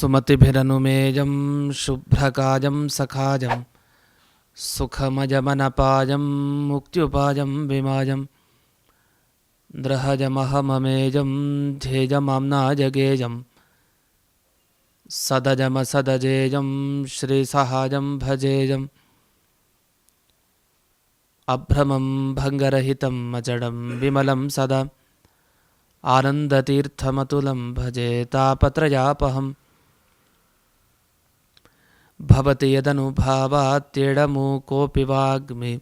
सुमतिभिरनुमेयं शुभ्रकाजं सखाजं सुखमजमनपाजं मुक्त्युपाजं विमाजं द्रहजमहममेजं ध्येजमाम्नाजगेजं सदजमसदजेजं श्रीसहाजं भजेजम् अभ्रमं भङ्गरहितम् अजडं विमलं सदा आनन्दतीर्थमतुलं भजे तापत्रयापहम् भवति यदनुभावात्येडमूकोऽपि वाग्मि।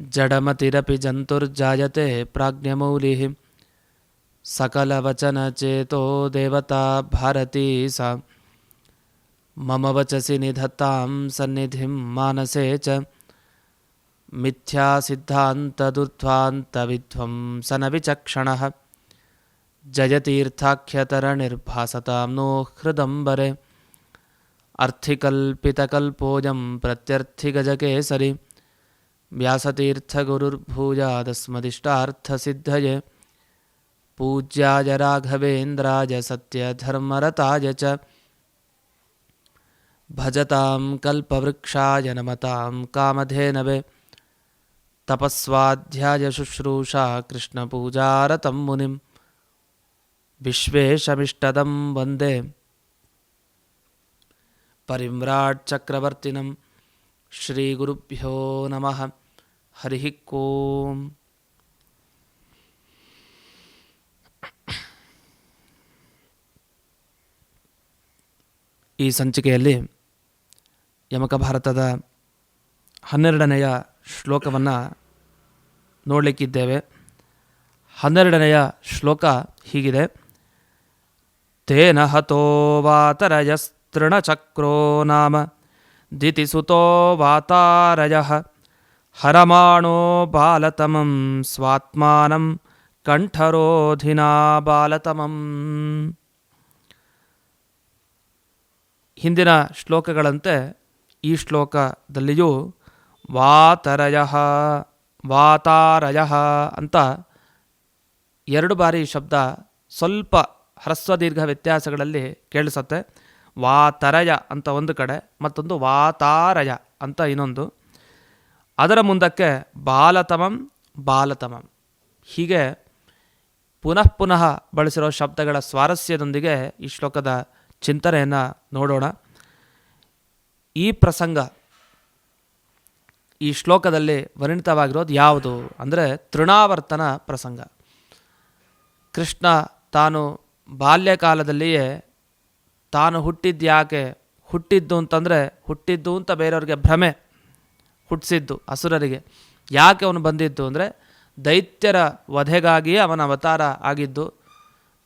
जडमतिरपि जन्तुर्जायते प्राज्ञमौलिः। सकलवचनचेतो देवता भारती सा। मम वचसि निधत्तां सन्निधिं मानसे च। मिथ्यासिद्धान्तदुर्ध्वान्तविध्वंसनविचक्षणः जयतीर्थाख्यतरनिर्भासतां नो हृदम्बरे अर्थिकल्पितकल्पोऽयं प्रत्यर्थिगजकेसरि व्यासतीर्थगुरुर्भूयादस्मदिष्टार्थसिद्धये पूज्याय राघवेन्द्राय सत्यधर्मरताय च भजतां कल्पवृक्षाय नमतां कामधेनवे तपस्वाध्यायशुश्रूषा कृष्णपूजारतं मुनिं विश्वेशमिष्टदं वंदे परिम्राट्चक्रवर्तिनं श्रीगुरुभ्यो नमः हरिः ओम् ಈ ಸಂಚಿಕೆಯಲ್ಲಿ ಯಮಕ ಭಾರತದ ಹನ್ನೆರಡನೆಯ ಶ್ಲೋಕವನ್ನು ನೋಡಲಿಕ್ಕಿದ್ದೇವೆ ಹನ್ನೆರಡನೆಯ ಶ್ಲೋಕ ಹೀಗಿದೆ ತೇನ ಹತೋ ವಾತರಯಸ್ತೃಣಚಕ್ರೋ ನಾಮ ದಿತಿಸುತೋ ವಾತಾರಯ ಹರಮಾಣೋ ಬಾಲತಮಂ ಸ್ವಾತ್ಮಾನಂ ಕಂಠರೋಧಿನಾ ಬಾಲತಮಂ ಹಿಂದಿನ ಶ್ಲೋಕಗಳಂತೆ ಈ ಶ್ಲೋಕದಲ್ಲಿಯೂ ವಾತರಯ, ವಾತಾರಯ ಅಂತ ಎರಡು ಬಾರಿ ಶಬ್ದ ಸ್ವಲ್ಪ ಹ್ರಸ್ವದೀರ್ಘ ವ್ಯತ್ಯಾಸಗಳಲ್ಲಿ ಕೇಳಿಸುತ್ತೆ. ವಾತರಯ ಅಂತ ಒಂದು ಕಡೆ, ಮತ್ತೊಂದು ವಾತಾರಯ ಅಂತ ಇನ್ನೊಂದು. ಅದರ ಮುಂದಕ್ಕೆ ಬಾಲತಮಂ ಬಾಲತಮಂ. ಹೀಗೆ ಪುನಃ ಪುನಃ ಬಳಸಿರೋ ಶಬ್ದಗಳ ಸ್ವಾರಸ್ಯದೊಂದಿಗೆ ಈ ಶ್ಲೋಕದ ಚಿಂತನೆಯನ್ನು ನೋಡೋಣ. ಈ ಪ್ರಸಂಗ ಈ ಶ್ಲೋಕದಲ್ಲಿ ವರ್ಣಿತವಾಗಿರೋದು ಯಾವುದು ಅಂದರೆ ತೃಣಾವರ್ತನ ಪ್ರಸಂಗ. ಕೃಷ್ಣ ತಾನು ಬಾಲ್ಯಕಾಲದಲ್ಲಿಯೇ ತಾನು ಹುಟ್ಟಿದ್ದು ಯಾಕೆ? ಹುಟ್ಟಿದ್ದು ಅಂತಂದರೆ ಹುಟ್ಟಿದ್ದು ಅಂತ ಬೇರೆಯವ್ರಿಗೆ ಭ್ರಮೆ ಹುಟ್ಟಿಸಿದ್ದು ಅಸುರರಿಗೆ. ಯಾಕೆ ಅವನು ಬಂದಿದ್ದು ಅಂದರೆ ದೈತ್ಯರ ವಧೆಗಾಗಿಯೇ ಅವನ ಅವತಾರ ಆಗಿದ್ದು,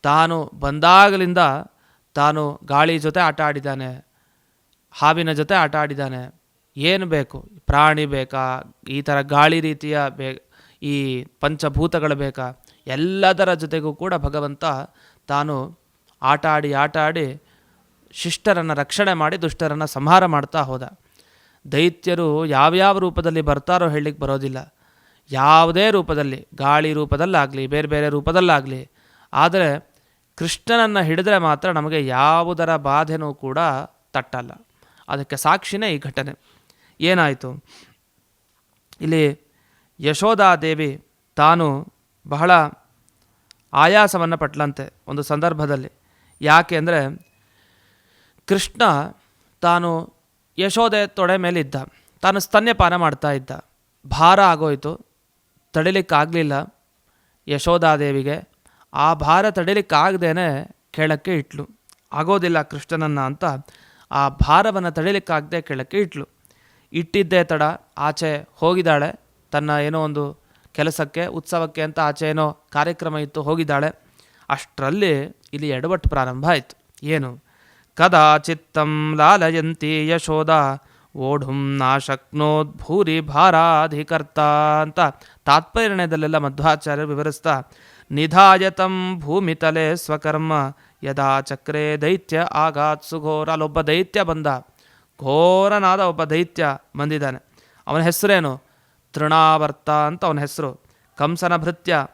ತಾನು ಬಂದಾಗಲಿಂದ ತಾನು ಗಾಳಿ ಜೊತೆ ಆಟ ಆಡಿದ್ದಾನೆ, ಹಾವಿನ ಜೊತೆ ಆಟ ಆಡಿದ್ದಾನೆ. ಏನು ಬೇಕು? ಪ್ರಾಣಿ ಬೇಕಾ? ಈ ಥರ ಗಾಳಿ ರೀತಿಯ ಬೇ, ಈ ಪಂಚಭೂತಗಳು ಬೇಕಾ? ಎಲ್ಲದರ ಜೊತೆಗೂ ಕೂಡ ಭಗವಂತ ತಾನು ಆಟ ಆಡಿ ಆಟ ಆಡಿ ಶಿಷ್ಟರನ್ನು ರಕ್ಷಣೆ ಮಾಡಿ ದುಷ್ಟರನ್ನು ಸಂಹಾರ ಮಾಡ್ತಾ ಹೋದ. ದೈತ್ಯರು ಯಾವ್ಯಾವ ರೂಪದಲ್ಲಿ ಬರ್ತಾರೋ ಹೇಳಲಿಕ್ಕೆ ಬರೋದಿಲ್ಲ. ಯಾವುದೇ ರೂಪದಲ್ಲಿ, ಗಾಳಿ ರೂಪದಲ್ಲಾಗಲಿ, ಬೇರೆ ಬೇರೆ ರೂಪದಲ್ಲಾಗಲಿ. ಆದರೆ ಕೃಷ್ಣನನ್ನು ಹಿಡಿದ್ರೆ ಮಾತ್ರ ನಮಗೆ ಯಾವುದರ ಬಾಧೆನೂ ಕೂಡ ತಟ್ಟಲ್ಲ. ಅದಕ್ಕೆ ಸಾಕ್ಷಿನೇ ಈ ಘಟನೆ. ಏನಾಯಿತು? ಇಲ್ಲಿ ಯಶೋಧಾದೇವಿ ತಾನು ಬಹಳ ಆಯಾಸವನ್ನು ಪಟ್ಲಂತೆ ಒಂದು ಸಂದರ್ಭದಲ್ಲಿ. ಯಾಕೆ ಅಂದರೆ ಕೃಷ್ಣ ತಾನು ಯಶೋದೆ ತೊಡೆ ಮೇಲಿದ್ದ. ತಾನು ಸ್ತನ್ಯಪಾನ ಮಾಡ್ತಾ ಇದ್ದ. ಭಾರ ಆಗೋಯಿತು. ತಡಿಲಿಕ್ಕಾಗಲಿಲ್ಲ ಯಶೋಧಾದೇವಿಗೆ ಆ ಭಾರ ತಡಿಲಿಕ್ಕಾಗದೇನೆ ಕೆಳಕ್ಕೆ ಇಟ್ಲು. ಆಗೋದಿಲ್ಲ ಕೃಷ್ಣನನ್ನು ಅಂತ ಆ ಭಾರವನ್ನು ತಡಿಲಿಕ್ಕಾಗದೆ ಕೆಳಕ್ಕೆ ಇಟ್ಲು. ಇಟ್ಟಿದ್ದೇ ತಡ. ಆಚೆ ಹೋಗಿದ್ದಾಳೆ. ತನ್ನ ಏನೋ ಒಂದು ಕೆಲಸಕ್ಕೆ, ಉತ್ಸವಕ್ಕೆ ಅಂತ ಆಚೆ ಏನೋ ಕಾರ್ಯಕ್ರಮ ಇತ್ತು ಹೋಗಿದ್ದಾಳೆ. ಅಷ್ಟರಲ್ಲಿ ಇಲ್ಲಿ ಎಡವಟ್ಟು ಪ್ರಾರಂಭ ಆಯಿತು. ಏನು? ಕದಾಚಿತ್ತಂ ಲಾಲಯಂತಿ ಯಶೋದ ಓಢುಂ ನಾಶಕ್ನೋದ್ ಭೂರಿ ಭಾರಾಧಿಕರ್ತ ಅಂತ ತಾತ್ಪರ್ಯದಲ್ಲೆಲ್ಲ ಮಧ್ವಾಚಾರ್ಯರು ವಿವರಿಸ್ತಾ, ನಿಧಾಯತಂ ಭೂಮಿತಲೆ ಸ್ವಕರ್ಮ, ಯದಾ ಚಕ್ರೆ ದೈತ್ಯ ಆಘಾತ್ ಸುಘೋರ ಅಲ್ಲೊಬ್ಬ ದೈತ್ಯ ಬಂದ, ಘೋರನಾದ ಒಬ್ಬ ದೈತ್ಯ ಬಂದಿದ್ದಾನೆ. ಅವನ ಹೆಸರೇನು? ತೃಣಾವರ್ತ ಅಂತ ಅವನ ಹೆಸರು. ಕಂಸನ ಭೃತ್ಯ.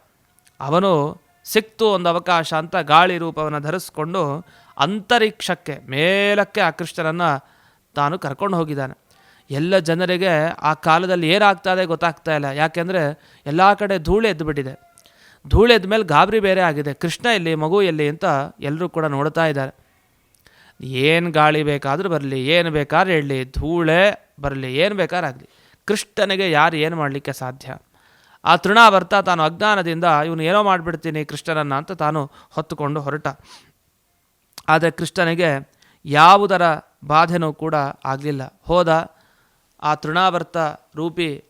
ಅವನು ಸಿಕ್ತು ಒಂದು ಅವಕಾಶ ಅಂತ ಗಾಳಿ ರೂಪವನ್ನು ಧರಿಸ್ಕೊಂಡು ಅಂತರಿಕ್ಷಕ್ಕೆ ಮೇಲಕ್ಕೆ ಆ ಕೃಷ್ಣನನ್ನು ತಾನು ಕರ್ಕೊಂಡು ಹೋಗಿದ್ದಾನೆ. ಎಲ್ಲ ಜನರಿಗೆ ಆ ಕಾಲದಲ್ಲಿ ಏನಾಗ್ತಾ ಇದೆ ಗೊತ್ತಾಗ್ತಾ ಇಲ್ಲ. ಯಾಕೆಂದರೆ ಎಲ್ಲ ಕಡೆ ಧೂಳು ಎದ್ದುಬಿಟ್ಟಿದೆ ಧೂಳು ಎದ್ದ ಮೇಲೆ ಗಾಬರಿ ಬೇರೆ ಆಗಿದೆ. ಕೃಷ್ಣ ಎಲ್ಲಿ, ಮಗು ಎಲ್ಲಿ ಅಂತ ಎಲ್ಲರೂ ಕೂಡ ನೋಡ್ತಾ ಇದ್ದಾರೆ. ಏನು ಗಾಳಿ ಬೇಕಾದರೂ ಬರಲಿ, ಏನು ಬೇಕಾದ್ರೂ ಹೇಳಲಿ, ಧೂಳೆ ಬರಲಿ, ಏನು ಬೇಕಾದ್ರೂ ಆಗಲಿ. ಕೃಷ್ಣನಿಗೆ ಯಾರು ಏನು ಮಾಡಲಿಕ್ಕೆ ಸಾಧ್ಯ? ಆ ತೃಣಾವರ್ತ ತಾನು ಅಜ್ಞಾನದಿಂದ ಇವನು ಏನೋ ಮಾಡಿಬಿಡ್ತೀನಿ ಕೃಷ್ಣನನ್ನು ಅಂತ ತಾನು ಹೊತ್ತುಕೊಂಡು ಹೊರಟ. ಆದರೆ ಕೃಷ್ಣನಿಗೆ ಯಾವುದರ ಬಾಧೆನೂ ಕೂಡ ಆಗಲಿಲ್ಲ. ಹೋದ ಆ ತೃಣಾವರ್ತ ರೂಪಿ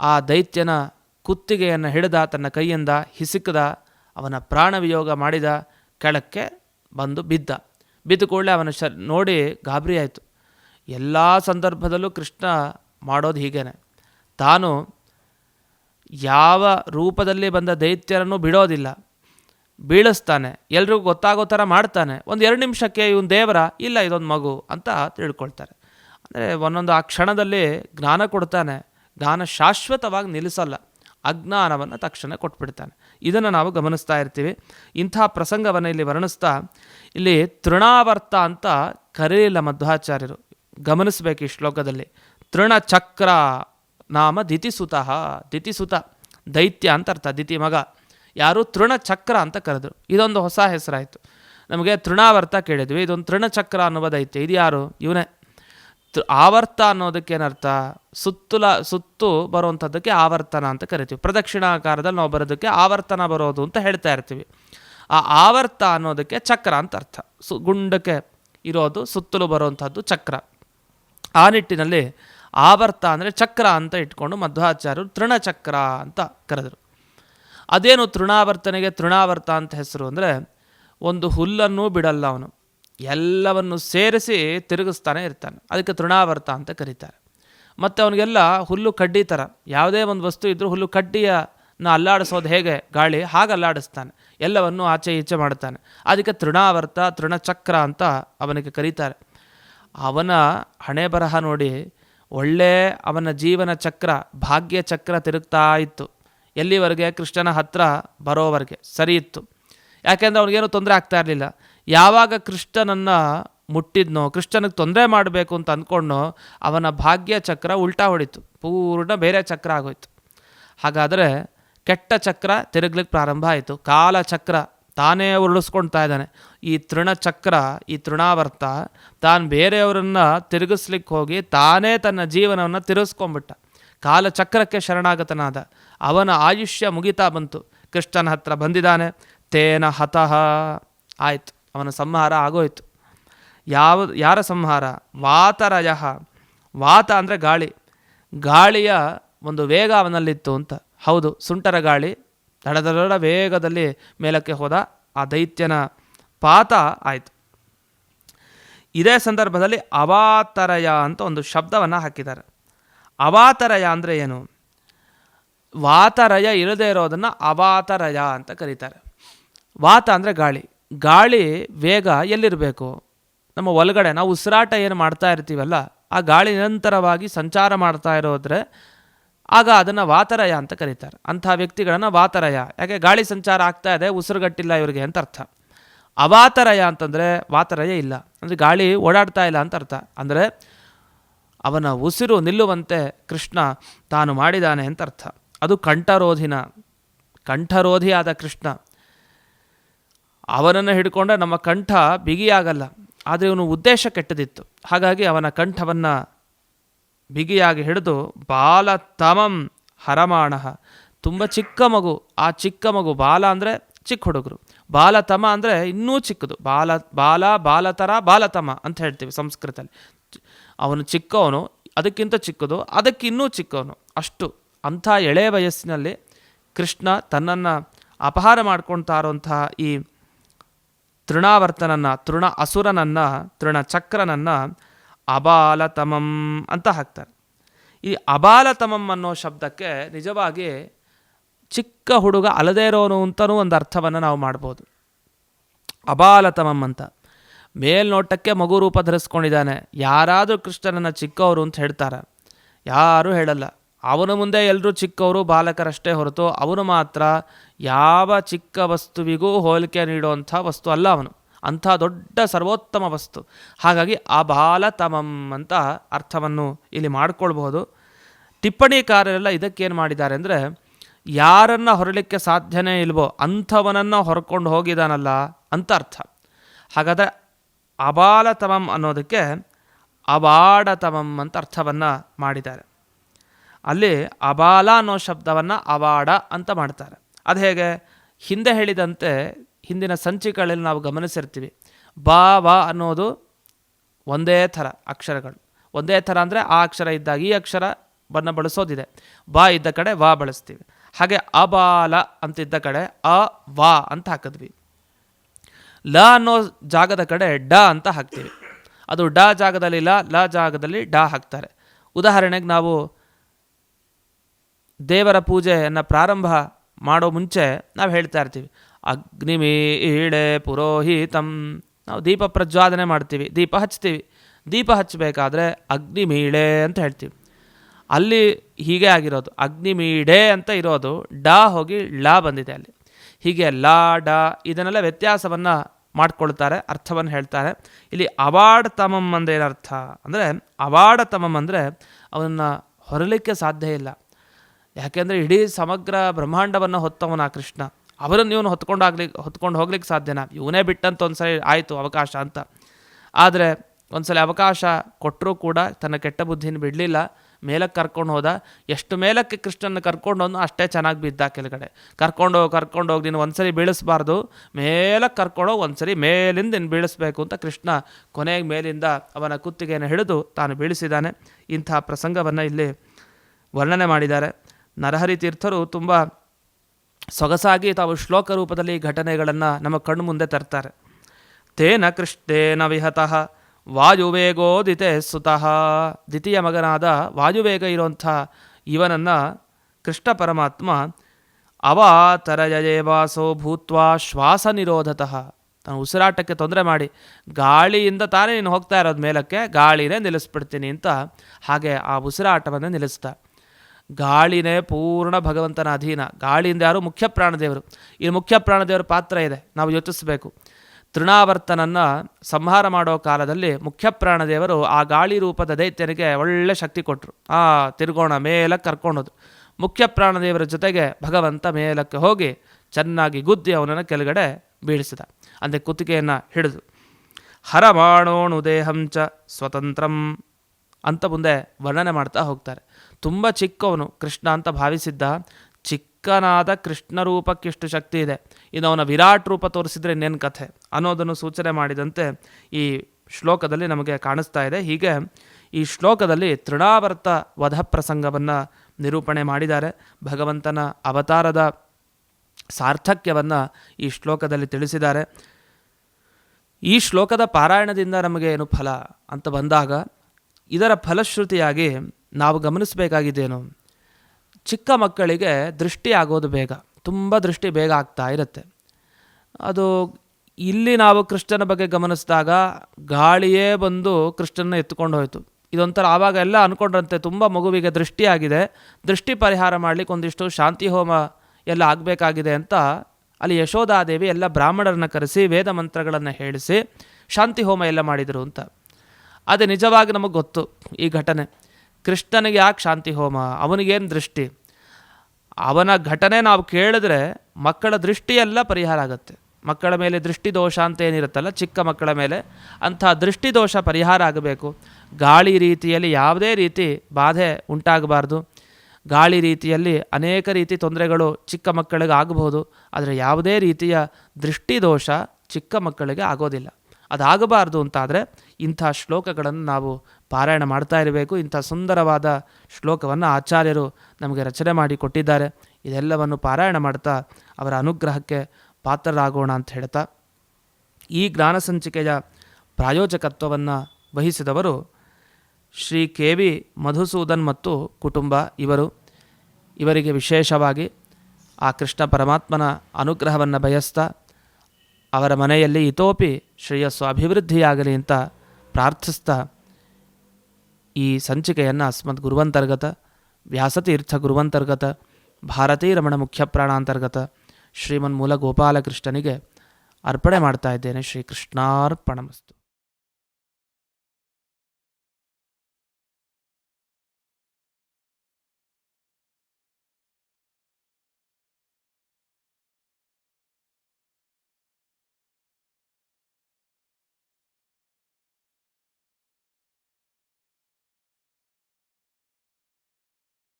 ಆ ದೈತ್ಯನ ಕುತ್ತಿಗೆಯನ್ನು ಹಿಡಿದ ತನ್ನ ಕೈಯಿಂದ ಹಿಸಿಕದ ಅವನ ಪ್ರಾಣವಿಯೋಗ ಮಾಡಿದ ಕೆಳಕ್ಕೆ ಬಂದು ಬಿದ್ದ. ಬಿದ್ದು ಕೂಡಲೇ ಅವನ ಶ ನೋಡಿ ಗಾಬರಿ ಆಯಿತು. ಎಲ್ಲ ಸಂದರ್ಭದಲ್ಲೂ ಕೃಷ್ಣ ಮಾಡೋದು ಹೀಗೇನೆ. ತಾನು ಯಾವ ರೂಪದಲ್ಲಿ ಬಂದ ದೈತ್ಯರನ್ನು ಬಿಡೋದಿಲ್ಲ. ಬೀಳಿಸ್ತಾನೆ. ಎಲ್ರಿಗೂ ಗೊತ್ತಾಗೋ ಥರ ಮಾಡ್ತಾನೆ. ಒಂದು ಎರಡು ನಿಮಿಷಕ್ಕೆ ಇವನು ದೇವರ, ಇಲ್ಲ ಇದೊಂದು ಮಗು ಅಂತ ತಿಳ್ಕೊಳ್ತಾರೆ. ಅಂದರೆ ಒಂದೊಂದು ಆ ಕ್ಷಣದಲ್ಲಿ ಜ್ಞಾನ ಕೊಡ್ತಾನೆ. ಜ್ಞಾನ ಶಾಶ್ವತವಾಗಿ ನಿಲ್ಲಿಸಲ್ಲ. ಅಜ್ಞಾನವನ್ನು ತಕ್ಷಣ ಕೊಟ್ಬಿಡ್ತಾನೆ. ಇದನ್ನು ನಾವು ಗಮನಿಸ್ತಾ ಇರ್ತೀವಿ. ಇಂಥ ಪ್ರಸಂಗವನ್ನು ಇಲ್ಲಿ ವರ್ಣಿಸ್ತಾ, ಇಲ್ಲಿ ತೃಣಾವರ್ತ ಅಂತ ಕರೀಲಿಲ್ಲ ಮಧ್ವಾಚಾರ್ಯರು ಗಮನಿಸಬೇಕು ಈ ಶ್ಲೋಕದಲ್ಲಿ. ತೃಣಚಕ್ರ ನಾಮ ದಿತಿಸುತಃ. ದಿತಿಸುತ, ದೈತ್ಯ ಅಂತ ಅರ್ಥ. ದಿತಿ ಮಗ. ಯಾರು ತೃಣಚಕ್ರ ಅಂತ ಕರೆದ್ರು. ಇದೊಂದು ಹೊಸ ಹೆಸರಾಯಿತು. ನಮಗೆ ತೃಣಾವರ್ತ ಕೇಳಿದ್ವಿ. ಇದೊಂದು ತೃಣಚಕ್ರ ಅನ್ನುವ ದೈತ್ಯ. ಇದು ಯಾರು? ಇವನೇ. ಆವರ್ತ ಅನ್ನೋದಕ್ಕೇನರ್ಥ ಸುತ್ತುಲ, ಸುತ್ತು ಬರುವಂಥದ್ದಕ್ಕೆ ಆವರ್ತನ ಅಂತ ಕರಿತೀವಿ. ಪ್ರದಕ್ಷಿಣಾಕಾರದಲ್ಲಿ ನಾವು ಬರೋದಕ್ಕೆ ಆವರ್ತನ ಬರೋದು ಅಂತ ಹೇಳ್ತಾ ಇರ್ತೀವಿ. ಆ ಆವರ್ತ ಅನ್ನೋದಕ್ಕೆ ಚಕ್ರ ಅಂತ ಅರ್ಥ. ಸು, ಗುಂಡಕ್ಕೆ ಇರೋದು, ಸುತ್ತಲೂ ಬರುವಂಥದ್ದು ಚಕ್ರ. ಆ ನಿಟ್ಟಿನಲ್ಲಿ ಆವರ್ತ ಅಂದರೆ ಚಕ್ರ ಅಂತ ಇಟ್ಕೊಂಡು ಮಧ್ವಾಚಾರ್ಯರು ತೃಣಚಕ್ರ ಅಂತ ಕರೆದರು. ಅದೇನು ತೃಣಾವರ್ತನೆಗೆ ತೃಣಾವರ್ತ ಅಂತ ಹೆಸರು ಅಂದರೆ ಒಂದು ಹುಲ್ಲನ್ನು ಬಿಡಲ್ಲ ಅವನು. ಎಲ್ಲವನ್ನು ಸೇರಿಸಿ ತಿರುಗಿಸ್ತಾನೆ ಇರ್ತಾನೆ. ಅದಕ್ಕೆ ತೃಣಾವರ್ತ ಅಂತ ಕರೀತಾರೆ. ಮತ್ತು ಅವನಿಗೆಲ್ಲ ಹುಲ್ಲು ಕಡ್ಡಿ ಥರ ಯಾವುದೇ ಒಂದು ವಸ್ತು ಇದ್ದರೂ ಹುಲ್ಲು ಕಡ್ಡಿಯನ್ನ ಅಲ್ಲಾಡಿಸೋದು ಹೇಗೆ? ಗಾಳಿ ಹಾಗೆ ಅಲ್ಲಾಡಿಸ್ತಾನೆ. ಎಲ್ಲವನ್ನು ಆಚೆ ಈಚೆ ಮಾಡ್ತಾನೆ ಅದಕ್ಕೆ ತೃಣಾವರ್ತ, ತೃಣಚಕ್ರ ಅಂತ ಅವನಿಗೆ ಕರೀತಾರೆ. ಅವನ ಹಣೆ ಬರಹ ನೋಡಿ ಒಳ್ಳೆ ಅವನ ಜೀವನ ಚಕ್ರ, ಭಾಗ್ಯ ಚಕ್ರ ತಿರುಗ್ತಾ ಇತ್ತು. ಎಲ್ಲಿವರೆಗೆ? ಕೃಷ್ಣನ ಹತ್ರ ಬರೋವರೆಗೆ. ಸರಿ ಇತ್ತು. ಯಾಕೆಂದರೆ ಅವನಿಗೇನು ತೊಂದರೆ ಆಗ್ತಾ ಇರಲಿಲ್ಲ. ಯಾವಾಗ ಕೃಷ್ಣನನ್ನು ಮುಟ್ಟಿದ್ನೋ, ಕೃಷ್ಣನಿಗೆ ತೊಂದರೆ ಮಾಡಬೇಕು ಅಂತ ಅಂದ್ಕೊಂಡೋ ಅವನ ಭಾಗ್ಯ ಚಕ್ರ ಉಲ್ಟಾ ಹೊಡಿತು. ಪೂರ್ಣ ಬೇರೆ ಚಕ್ರ ಆಗೋಯ್ತು. ಹಾಗಾದರೆ ಕೆಟ್ಟ ಚಕ್ರ ತಿರುಗ್ಲಿಕ್ಕೆ ಪ್ರಾರಂಭ ಆಯಿತು. ಕಾಲ ಚಕ್ರ ತಾನೇ ಉರುಳಿಸ್ಕೊಳ್ತಾ ಇದ್ದಾನೆ. ಈ ತೃಣಚಕ್ರ, ಈ ತೃಣಾವರ್ತ ತಾನು ಬೇರೆಯವರನ್ನು ತಿರುಗಿಸ್ಲಿಕ್ಕೆ ಹೋಗಿ ತಾನೇ ತನ್ನ ಜೀವನವನ್ನು ತಿರುಗಿಸ್ಕೊಂಬಿಟ್ಟ ಕಾಲಚಕ್ರಕ್ಕೆ ಶರಣಾಗತನಾದ. ಅವನ ಆಯುಷ್ಯ ಮುಗಿತಾ ಬಂತು. ಕೃಷ್ಣನ ಹತ್ರ ಬಂದಿದ್ದಾನೆ. ತೇನ ಹತಃ. ಆಯಿತು. ಅವನ ಸಂಹಾರ ಆಗೋಯ್ತು. ಯಾವ, ಯಾರ ಸಂಹಾರ? ವಾತರಯ. ವಾತ ಅಂದರೆ ಗಾಳಿ. ಗಾಳಿಯ ಒಂದು ವೇಗ ಅವನಲ್ಲಿತ್ತು ಅಂತ. ಹೌದು, ಸುಂಟರ ಗಾಳಿ. ದಡದಡ ವೇಗದಲ್ಲಿ ಮೇಲಕ್ಕೆ ಹೋದ ಆ ದೈತ್ಯನ ಪಾತ ಆಯಿತು. ಇದೇ ಸಂದರ್ಭದಲ್ಲಿ ಅವಾತರಯ ಅಂತ ಒಂದು ಶಬ್ದವನ್ನು ಹಾಕಿದ್ದಾರೆ. ಅವಾತರಯ ಅಂದರೆ ಏನು? ವಾತರಯ ಇರದೇ ಇರೋದನ್ನು ಅವಾತರಯ ಅಂತ ಕರೀತಾರೆ. ವಾತ ಅಂದರೆ ಗಾಳಿ. ಗಾಳಿ ವೇಗ ಎಲ್ಲಿರಬೇಕು? ನಮ್ಮ ಒಳಗಡೆ. ನಾವು ಉಸಿರಾಟ ಏನು ಮಾಡ್ತಾ ಇರ್ತೀವಲ್ಲ, ಆ ಗಾಳಿ ನಿರಂತರವಾಗಿ ಸಂಚಾರ ಮಾಡ್ತಾ ಇರೋದ್ರೆ ಆಗ ಅದನ್ನು ವಾತರಯ ಅಂತ ಕರೀತಾರೆ. ಅಂಥ ವ್ಯಕ್ತಿಗಳನ್ನು ವಾತರಯ. ಯಾಕೆ ಗಾಳಿ ಸಂಚಾರ ಆಗ್ತಾ ಇದೆ, ಉಸಿರುಗಟ್ಟಿಲ್ಲ ಇವರಿಗೆ ಅಂತ ಅರ್ಥ. ಅವಾತರಯ ಅಂತಂದರೆ ವಾತರಯ ಇಲ್ಲ. ಅಂದರೆ ಗಾಳಿ ಓಡಾಡ್ತಾ ಇಲ್ಲ ಅಂತ ಅರ್ಥ. ಅಂದರೆ ಅವನ ಉಸಿರು ನಿಲ್ಲುವಂತೆ ಕೃಷ್ಣ ತಾನು ಮಾಡಿದಾನೆ ಅಂತ ಅರ್ಥ. ಅದು ಕಂಠರೋಧಿನ, ಕಂಠರೋಧಿಯಾದ ಕೃಷ್ಣ. ಅವನನ್ನು ಹಿಡ್ಕೊಂಡ್ರೆ ನಮ್ಮ ಕಂಠ ಬಿಗಿಯಾಗಲ್ಲ. ಆದರೆ ಇವನು ಉದ್ದೇಶ ಕೆಟ್ಟದಿತ್ತು. ಹಾಗಾಗಿ ಅವನ ಕಂಠವನ್ನು ಬಿಗಿಯಾಗಿ ಹಿಡಿದು ಬಾಲತಮಂ ಹರಮಾಣ. ತುಂಬ ಚಿಕ್ಕ ಮಗು, ಆ ಚಿಕ್ಕ ಮಗು ಬಾಲ ಅಂದರೆ ಚಿಕ್ಕ ಹುಡುಗರು. ಬಾಲತಮ ಅಂದರೆ ಇನ್ನೂ ಚಿಕ್ಕದು. ಬಾಲ ಬಾಲ, ಬಾಲತರ, ಬಾಲತಮ ಅಂತ ಹೇಳ್ತೀವಿ ಸಂಸ್ಕೃತದಲ್ಲಿ ಅವನು ಚಿಕ್ಕವನು, ಅದಕ್ಕಿಂತ ಚಿಕ್ಕದು ಅದಕ್ಕೆ ಇನ್ನೂ ಚಿಕ್ಕವನು. ಅಷ್ಟು ಅಂಥ ಎಳೆ ವಯಸ್ಸಿನಲ್ಲಿ ಕೃಷ್ಣ ತನ್ನನ್ನು ಅಪಹಾರ ಮಾಡ್ಕೊಳ್ತಾ ಈ ತೃಣಾವರ್ತನನ್ನು, ತೃಣ ಅಸುರನನ್ನು ತೃಣಚಕ್ರನನ್ನು ಅಬಾಲತಮಂ ಅಂತ ಹಾಕ್ತಾರೆ. ಈ ಅಬಾಲತಮಂ ಅನ್ನೋ ಶಬ್ದಕ್ಕೆ ನಿಜವಾಗಿ ಚಿಕ್ಕ ಹುಡುಗ ಅಲದೇ ಇರೋನು ಅಂತಲೂ ಒಂದು ಅರ್ಥವನ್ನು ನಾವು ಮಾಡ್ಬೋದು. ಅಬಾಲತಮಂ ಅಂತ. ಮೇಲ್ನೋಟಕ್ಕೆ ಮಗು ರೂಪ ಧರಿಸ್ಕೊಂಡಿದ್ದಾನೆ. ಯಾರಾದರೂ ಕೃಷ್ಣನನ್ನು ಚಿಕ್ಕವರು ಅಂತ ಹೇಳ್ತಾರೆ. ಯಾರೂ ಹೇಳಲ್ಲ. ಅವನ ಮುಂದೆ ಎಲ್ಲರೂ ಚಿಕ್ಕವರು, ಬಾಲಕರಷ್ಟೇ ಹೊರತು ಅವನು ಮಾತ್ರ ಯಾವ ಚಿಕ್ಕ ವಸ್ತುವಿಗೂ ಹೋಲಿಕೆ ನೀಡುವಂಥ ವಸ್ತು ಅಲ್ಲ ಅವನು. ಅಂಥ ದೊಡ್ಡ ಸರ್ವೋತ್ತಮ ವಸ್ತು. ಹಾಗಾಗಿ ಅಬಾಲತಮಂ ಅಂತ ಅರ್ಥವನ್ನು ಇಲ್ಲಿ ಮಾಡಿಕೊಳ್ಬಹುದು. ಟಿಪ್ಪಣಿಕಾರರೆಲ್ಲ ಇದಕ್ಕೇನು ಮಾಡಿದ್ದಾರೆ ಅಂದರೆ, ಯಾರನ್ನು ಹೊರಲಿಕ್ಕೆ ಸಾಧ್ಯನೇ ಇಲ್ವೋ ಅಂಥವನನ್ನು ಹೊರಕೊಂಡು ಹೋಗಿದಾನಲ್ಲ ಅಂತ ಅರ್ಥ. ಹಾಗಾದರೆ ಅಬಾಲತಮಂ ಅನ್ನೋದಕ್ಕೆ ಅಬಾಡತಮಂ ಅಂತ ಅರ್ಥವನ್ನು ಮಾಡಿದ್ದಾರೆ. ಅಲ್ಲಿ ಅಬಾಲ ಅನ್ನೋ ಶಬ್ದವನ್ನು ಅವಾಡ ಅಂತ ಮಾಡ್ತಾರೆ. ಅದು ಹೇಗೆ? ಹಿಂದೆ ಹೇಳಿದಂತೆ ಹಿಂದಿನ ಸಂಚಿಕೆಗಳಲ್ಲಿ ನಾವು ಗಮನಿಸಿರ್ತೀವಿ. ಬಾ, ವಾ ಅನ್ನೋದು ಒಂದೇ ಥರ ಅಕ್ಷರಗಳು. ಒಂದೇ ಥರ ಅಂದರೆ ಆ ಅಕ್ಷರ ಇದ್ದಾಗ ಈ ಅಕ್ಷರವನ್ನು ಬಳಸೋದಿದೆ. ಬಾ ಇದ್ದ ಕಡೆ ವಾ ಬಳಸ್ತೀವಿ. ಹಾಗೆ ಅಬಾಲ ಅಂತಿದ್ದ ಕಡೆ ಅ, ವಾ ಅಂತ ಹಾಕಿದ್ವಿ. ಲ ಅನ್ನೋ ಜಾಗದ ಕಡೆ ಡ ಅಂತ ಹಾಕ್ತೀವಿ. ಅದು ಡ ಜಾಗದಲ್ಲಿ ಲ ಲ ಜಾಗದಲ್ಲಿ ಡ ಹಾಕ್ತಾರೆ. ಉದಾಹರಣೆಗೆ ನಾವು ದೇವರ ಪೂಜೆಯನ್ನು ಪ್ರಾರಂಭ ಮಾಡೋ ಮುಂಚೆ ನಾವು ಹೇಳ್ತಾ ಇರ್ತೀವಿ. ಅಗ್ನಿಮಿ ಈಳೆ ಪುರೋಹಿತಂ. ನಾವು ದೀಪ ಪ್ರಜ್ವಾದನೆ ಮಾಡ್ತೀವಿ, ದೀಪ ಹಚ್ತೀವಿ. ದೀಪ ಹಚ್ಚಬೇಕಾದ್ರೆ ಅಗ್ನಿಮೀಳೆ ಅಂತ ಹೇಳ್ತೀವಿ. ಅಲ್ಲಿ ಹೀಗೆ ಆಗಿರೋದು ಅಗ್ನಿಮೀಡೆ ಅಂತ ಇರೋದು, ಡಾ ಹೋಗಿ ಳ ಬಂದಿದೆ ಅಲ್ಲಿ. ಹೀಗೆ ಲಾ, ಡ ಇದನ್ನೆಲ್ಲ ವ್ಯತ್ಯಾಸವನ್ನು ಮಾಡ್ಕೊಳ್ತಾರೆ, ಅರ್ಥವನ್ನು ಹೇಳ್ತಾರೆ. ಇಲ್ಲಿ ತಮಮ್ ಅಂದರೆ ಏನರ್ಥ? ಅಂದರೆ ಅವಾರ್ಡ ತಮಮ್ ಅಂದರೆ ಅವನ್ನ ಹೊರಲಿಕ್ಕೆ ಸಾಧ್ಯ ಇಲ್ಲ. ಯಾಕೆಂದರೆ ಇಡೀ ಸಮಗ್ರ ಬ್ರಹ್ಮಾಂಡವನ್ನು ಹೊತ್ತವನ ಕೃಷ್ಣ. ಅವರನ್ನು ಇವನು ಹೊತ್ಕೊಂಡಾಗ್ಲಿಕ್ಕೆ ಹೊತ್ಕೊಂಡು ಹೋಗ್ಲಿಕ್ಕೆ ಸಾಧ್ಯನಾ? ಇವನೇ ಬಿಟ್ಟಂತ ಒಂದ್ಸರಿ ಆಯಿತು ಅವಕಾಶ ಅಂತ. ಆದರೆ ಒಂದ್ಸಲ ಅವಕಾಶ ಕೊಟ್ಟರೂ ಕೂಡ ತನ್ನ ಕೆಟ್ಟ ಬುದ್ಧಿನ ಬಿಡಲಿಲ್ಲ. ಮೇಲಕ್ಕೆ ಕರ್ಕೊಂಡು ಹೋದ. ಎಷ್ಟು ಮೇಲಕ್ಕೆ ಕೃಷ್ಣನ ಕರ್ಕೊಂಡು ಹೋದ್ನೋ ಅಷ್ಟೇ ಚೆನ್ನಾಗಿ ಬಿದ್ದ ಕೆಳಗಡೆ. ಕರ್ಕೊಂಡೋಗಿ ಕರ್ಕೊಂಡೋಗಿ ನೀನು ಒಂದ್ಸರಿ ಬೀಳಿಸ್ಬಾರ್ದು. ಮೇಲಕ್ಕೆ ಕರ್ಕೊಂಡೋಗಿ ಒಂದ್ಸರಿ ಮೇಲಿಂದ ನೀನು ಬೀಳಿಸ್ಬೇಕು ಅಂತ ಕೃಷ್ಣ ಕೊನೆಗೆ ಮೇಲಿಂದ ಅವನ ಕುತ್ತಿಗೆಯನ್ನು ಹಿಡಿದು ತಾನು ಬೀಳಿಸಿದ್ದಾನೆ. ಇಂಥ ಪ್ರಸಂಗವನ್ನು ಇಲ್ಲಿ ವರ್ಣನೆ ಮಾಡಿದ್ದಾರೆ. ನರಹರಿ ತೀರ್ಥರು ತುಂಬ ಸೊಗಸಾಗಿ ತಾವು ಶ್ಲೋಕ ರೂಪದಲ್ಲಿ ಘಟನೆಗಳನ್ನು ನಮ್ಮ ಕಣ್ಣು ಮುಂದೆ ತರ್ತಾರೆ. ತೇನ ಕೃಷ್ಣೇನ ವಿಹತಃ ವಾಯುವೇಗೋದಿತೆ ಸುತಃ. ದ್ವಿತೀಯ ಮಗನಾದ ವಾಯುವೇಗ ಇರುವಂಥ ಇವನನ್ನು ಕೃಷ್ಣ ಪರಮಾತ್ಮ ಅವಾತರಯೇವಾಸೋ ಭೂತ್ವಾ ಶ್ವಾಸ ನಿರೋಧತಃ. ತಾನು ಉಸಿರಾಟಕ್ಕೆ ತೊಂದರೆ ಮಾಡಿ ಗಾಳಿಯಿಂದ ತಾನೇ ನೀನು ಹೋಗ್ತಾ ಇರೋದು ಮೇಲಕ್ಕೆ ಗಾಳಿನೇ ನಿಲ್ಲಿಸ್ಬಿಡ್ತೀನಿ ಅಂತ ಹಾಗೆ ಆ ಉಸಿರಾಟವನ್ನು ನಿಲ್ಲಿಸ್ತಾ ಗಾಳಿನೇ ಪೂರ್ಣ ಭಗವಂತನ ಅಧೀನ. ಗಾಳಿಯಿಂದ ಯಾರು ಮುಖ್ಯ ಪ್ರಾಣದೇವರು. ಈ ಮುಖ್ಯ ಪ್ರಾಣದೇವರ ಪಾತ್ರ ಇದೆ. ನಾವು ಯೋಚಿಸಬೇಕು. ತೃಣಾವರ್ತನನ್ನು ಸಂಹಾರ ಮಾಡೋ ಕಾಲದಲ್ಲಿ ಮುಖ್ಯ ಪ್ರಾಣದೇವರು ಆ ಗಾಳಿ ರೂಪದ ದೈತ್ಯನಿಗೆ ಒಳ್ಳೆ ಶಕ್ತಿ ಕೊಟ್ಟರು ಆ ತಿರುಗೋಣ ಮೇಲಕ್ಕೆ ಕರ್ಕೊಂಡೋದು ಮುಖ್ಯ ಪ್ರಾಣದೇವರ ಜೊತೆಗೆ ಭಗವಂತ ಮೇಲಕ್ಕೆ ಹೋಗಿ ಚೆನ್ನಾಗಿ ಗುದ್ದಿ ಅವನನ್ನು ಕೆಳಗಡೆ ಬೀಳಿಸಿದ. ಅಂದರೆ ಕುತ್ತಿಗೆಯನ್ನು ಹಿಡಿದು. ಹರಮಾಣೋಣು ದೇಹಂಚ, ಸ್ವತಂತ್ರಂ ಅಂತ ಮುಂದೆ ವರ್ಣನೆ ಮಾಡ್ತಾ ಹೋಗ್ತಾರೆ. ತುಂಬ ಚಿಕ್ಕವನು. ಕೃಷ್ಣ ಅಂತ ಭಾವಿಸಿದ್ದ ಚಿಕ್ಕನಾದ ಕೃಷ್ಣ ರೂಪಕ್ಕಿಷ್ಟು ಶಕ್ತಿ ಇದೆ? ಇದು ಅವನ ವಿರಾಟ್ ರೂಪ ತೋರಿಸಿದ್ರೆ ಇನ್ನೇನು ಕಥೆ? ಅನ್ನೋದನ್ನು ಸೂಚನೆ ಮಾಡಿದಂತೆ ಈ ಶ್ಲೋಕದಲ್ಲಿ ನಮಗೆ ಕಾಣಿಸ್ತಾ ಇದೆ. ಹೀಗೆ ಈ ಶ್ಲೋಕದಲ್ಲಿ ತೃಣಾವರ್ತ ವಧ ಪ್ರಸಂಗವನ್ನು ನಿರೂಪಣೆ ಮಾಡಿದ್ದಾರೆ. ಭಗವಂತನ ಅವತಾರದ ಸಾರ್ಥಕ್ಯವನ್ನು ಈ ಶ್ಲೋಕದಲ್ಲಿ ತಿಳಿಸಿದ್ದಾರೆ. ಈ ಶ್ಲೋಕದ ಪಾರಾಯಣದಿಂದ ನಮಗೆ ಏನು ಫಲ ಅಂತ ಬಂದಾಗ, ಇದರ ಫಲಶ್ರುತಿಯಾಗಿ ನಾವು ಗಮನಿಸಬೇಕಾಗಿದ್ದೇನು? ಚಿಕ್ಕ ಮಕ್ಕಳಿಗೆ ದೃಷ್ಟಿ ಆಗೋದು ಬೇಗ. ತುಂಬ ದೃಷ್ಟಿ ಬೇಗ ಆಗ್ತಾ ಇರುತ್ತೆ. ಅದು ಇಲ್ಲಿ ನಾವು ಕೃಷ್ಣನ ಬಗ್ಗೆ ಗಮನಿಸಿದಾಗ ಗಾಳಿಯೇ ಬಂದು ಕೃಷ್ಣನ ಎತ್ಕೊಂಡು ಹೋಯಿತು. ಇದೊಂಥರ ಆವಾಗ ಎಲ್ಲ ಅಂದ್ಕೊಂಡ್ರಂತೆ ತುಂಬ ಮಗುವಿಗೆ ದೃಷ್ಟಿ ಆಗಿದೆ. ದೃಷ್ಟಿ ಪರಿಹಾರ ಮಾಡಲಿಕ್ಕೆ ಒಂದಿಷ್ಟು ಶಾಂತಿ ಹೋಮ ಎಲ್ಲ ಆಗಬೇಕಾಗಿದೆ ಅಂತ ಅಲ್ಲಿ ಯಶೋಧಾದೇವಿ ಎಲ್ಲ ಬ್ರಾಹ್ಮಣರನ್ನು ಕರೆಸಿ, ವೇದ ಮಂತ್ರಗಳನ್ನು ಹೇಳಿಸಿ, ಶಾಂತಿ ಹೋಮ ಎಲ್ಲ ಮಾಡಿದರು ಅಂತ. ಅದು ನಿಜವಾಗಿ ನಮಗೆ ಗೊತ್ತು ಈ ಘಟನೆ. ಕೃಷ್ಣನಿಗೆ ಯಾಕೆ ಶಾಂತಿ ಹೋಮ? ಅವನಿಗೇನು ದೃಷ್ಟಿ? ಅವನ ಘಟನೆ ನಾವು ಕೇಳಿದ್ರೆ ಮಕ್ಕಳ ದೃಷ್ಟಿಯೆಲ್ಲ ಪರಿಹಾರ ಆಗುತ್ತೆ. ಮಕ್ಕಳ ಮೇಲೆ ದೃಷ್ಟಿ ದೋಷ ಅಂತ ಏನಿರುತ್ತಲ್ಲ, ಚಿಕ್ಕ ಮಕ್ಕಳ ಮೇಲೆ ಅಂಥ ದೃಷ್ಟಿ ದೋಷ ಪರಿಹಾರ ಆಗಬೇಕು. ಗಾಳಿ ರೀತಿಯಲ್ಲಿ ಯಾವುದೇ ರೀತಿ ಬಾಧೆ ಉಂಟಾಗಬಾರ್ದು. ಗಾಳಿ ರೀತಿಯಲ್ಲಿ ಅನೇಕ ರೀತಿ ತೊಂದರೆಗಳು ಚಿಕ್ಕ ಮಕ್ಕಳಿಗೆ ಆಗಬಹುದು. ಆದರೆ ಯಾವುದೇ ರೀತಿಯ ದೃಷ್ಟಿ ದೋಷ ಚಿಕ್ಕ ಮಕ್ಕಳಿಗೆ ಆಗೋದಿಲ್ಲ. ಅದಾಗಬಾರ್ದು ಅಂತಾದರೆ ಇಂಥ ಶ್ಲೋಕಗಳನ್ನು ನಾವು ಪಾರಾಯಣ ಮಾಡ್ತಾ ಇರಬೇಕು. ಇಂಥ ಸುಂದರವಾದ ಶ್ಲೋಕವನ್ನು ಆಚಾರ್ಯರು ನಮಗೆ ರಚನೆ ಮಾಡಿ ಕೊಟ್ಟಿದ್ದಾರೆ. ಇದೆಲ್ಲವನ್ನು ಪಾರಾಯಣ ಮಾಡ್ತಾ ಅವರ ಅನುಗ್ರಹಕ್ಕೆ ಪಾತ್ರರಾಗೋಣ ಅಂತ ಹೇಳ್ತಾ, ಈ ಜ್ಞಾನ ಸಂಚಿಕೆಯ ಪ್ರಾಯೋಜಕತ್ವವನ್ನು ವಹಿಸಿದವರು ಶ್ರೀ ಕೆ ವಿ ಮಧುಸೂದನ್ ಮತ್ತು ಕುಟುಂಬ ಇವರು. ಇವರಿಗೆ ವಿಶೇಷವಾಗಿ ಆ ಕೃಷ್ಣ ಪರಮಾತ್ಮನ ಅನುಗ್ರಹವನ್ನು ಬಯಸ್ತಾ ಅವರ ಮನೆಯಲ್ಲಿ ಇತೋಪಿ ಶ್ರೇಯಸ್ಸು ಅಭಿವೃದ್ಧಿಯಾಗಲಿ ಅಂತ ಪ್ರಾರ್ಥಿಸ್ತಾ ಈ ಸಂಚಿಕೆಯನ್ನು ಅಸ್ಮದ್ ಗುರುವಂತರ್ಗತ ವ್ಯಾಸತೀರ್ಥ ಗುರುವಂತರ್ಗತ ಭಾರತೀ ರಮಣ ಮುಖ್ಯ ಪ್ರಾಣಾಂತರ್ಗತ ಶ್ರೀಮನ್ಮೂಲ ಗೋಪಾಲಕೃಷ್ಣನಿಗೆ ಅರ್ಪಣೆ ಮಾಡ್ತಾ ಇದ್ದೇನೆ. ಶ್ರೀ ಕೃಷ್ಣಾರ್ಪಣಮಸ್ತು